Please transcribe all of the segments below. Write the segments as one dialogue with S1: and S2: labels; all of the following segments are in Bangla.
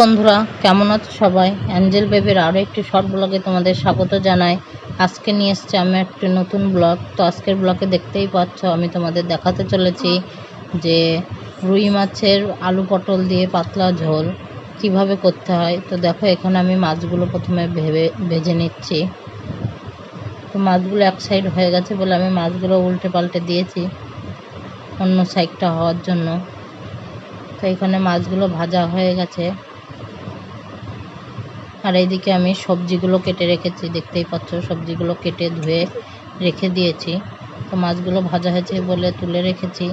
S1: বন্ধুরা, কেমন আছো সবাই? অ্যাঞ্জেল বেবির আরও একটি শর্ট ব্লগে তোমাদের স্বাগত জানাই। আজকে নিয়ে এসছে আমি একটি নতুন ব্লগ। তো আজকের ব্লগে দেখতেই পাচ্ছ, আমি তোমাদের দেখাতে চলেছি যে রুই মাছের আলু পটল দিয়ে পাতলা ঝোল কীভাবে করতে হয়। তো দেখো, এখানে আমি মাছগুলো প্রথমে ভেবে, ভেজে নিচ্ছি। তো মাছগুলো এক সাইড হয়ে গেছে বলে আমি মাছগুলো উল্টে পাল্টে দিয়েছি অন্য সাইডটা হওয়ার জন্য। তো এখানে মাছগুলো ভাজা হয়ে গেছে। আর এইদিকে আমি সবজিগুলো কেটে রেখেছি, দেখতেই পাচ্ছ, সবজিগুলো কেটে ধুয়ে রেখে দিয়েছি। তো মাছগুলো ভাজা হয়েছে বলে তুলে রেখেছি।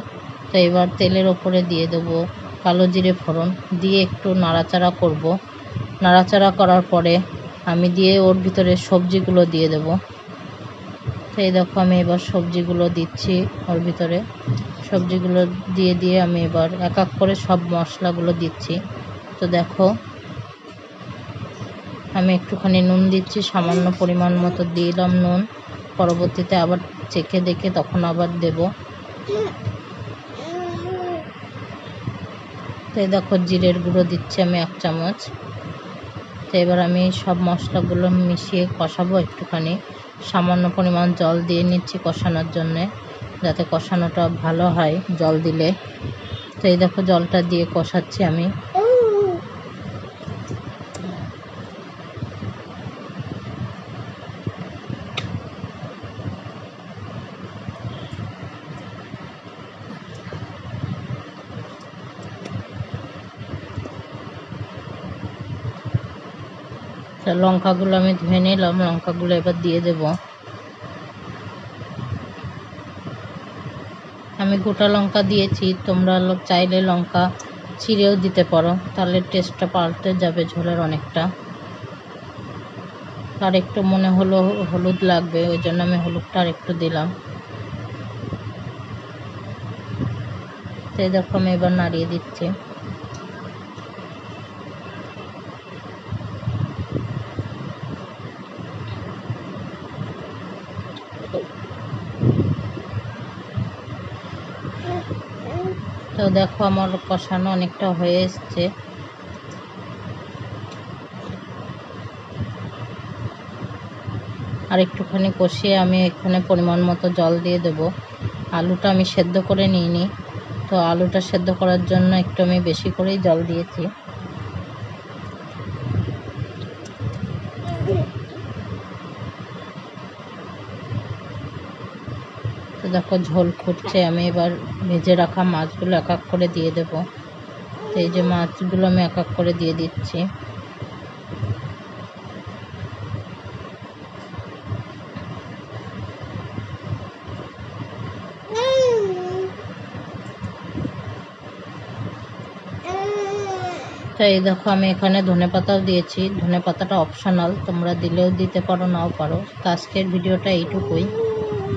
S1: তো এবার তেলের ওপরে দিয়ে দেবো কালো জিরে ফোড়ন। দিয়ে একটু নাড়াচাড়া করব। নাড়াচাড়া করার পরে আমি দিয়ে ওর ভিতরে সবজিগুলো দিয়ে দেব। তো এই দেখো আমি এবার সবজিগুলো দিচ্ছি ওর ভিতরে। সবজিগুলো দিয়ে দিয়ে আমি এবার এক এক করে সব মশলাগুলো দিচ্ছি। তো দেখো আমি একটুখানি নুন দিচ্ছি, সামান্য পরিমাণ মতো দিলাম নুন। পরবর্তীতে আবার চেখে দেখে তখন আবার দেব। তো দেখো, জিরের গুঁড়ো দিচ্ছি আমি এক চামচ। তো এবার আমি সব মশলাগুলো মিশিয়ে কষাবো একটুখানি। সামান্য পরিমাণ জল দিয়ে নিচ্ছি কষানোর জন্যে, যাতে কষানোটা ভালো হয় জল দিলে। তো এই দেখো, জলটা দিয়ে কষাচ্ছি আমি। তা লঙ্কাগুলো আমি ধুয়ে নিলাম, লঙ্কাগুলো এবার দিয়ে দেব। আমি গোটা লঙ্কা দিয়েছি, তোমরা চাইলে লঙ্কা ছিঁড়েও দিতে পারো, তাহলে টেস্টটা পাল্টে যাবে ঝোলের অনেকটা। আর একটু মনে হলো, হলুদ লাগবে, ওই জন্য আমি হলুদটা আর একটু দিলাম। তো আমি এবার নাড়িয়ে দিচ্ছি। তো দেখো আমার কষানো অনেকটা হয়ে এসছে। আর একটুখানি কষিয়ে আমি এখানে পরিমাণ মতো জল দিয়ে দেব। আলুটা আমি সেদ্ধ করে নিইনি, তো আলুটা সেদ্ধ করার জন্য একটু আমি বেশি করেই জল দিয়েছি। তো দেখো ঝোল ফুটছে, আমি এবার ভেজে রাখা মাছগুলো এক এক করে দিয়ে দেব। তো এই যে মাছগুলো আমি এক এক করে দিয়ে দিচ্ছি। তো এই দেখো আমি এখানে ধনে পাতাও দিয়েছি। ধনে পাতাটা অপশনাল তোমরা দিলেও দিতে পারো, নাও পারো। তো আজকের ভিডিওটা এইটুকুই।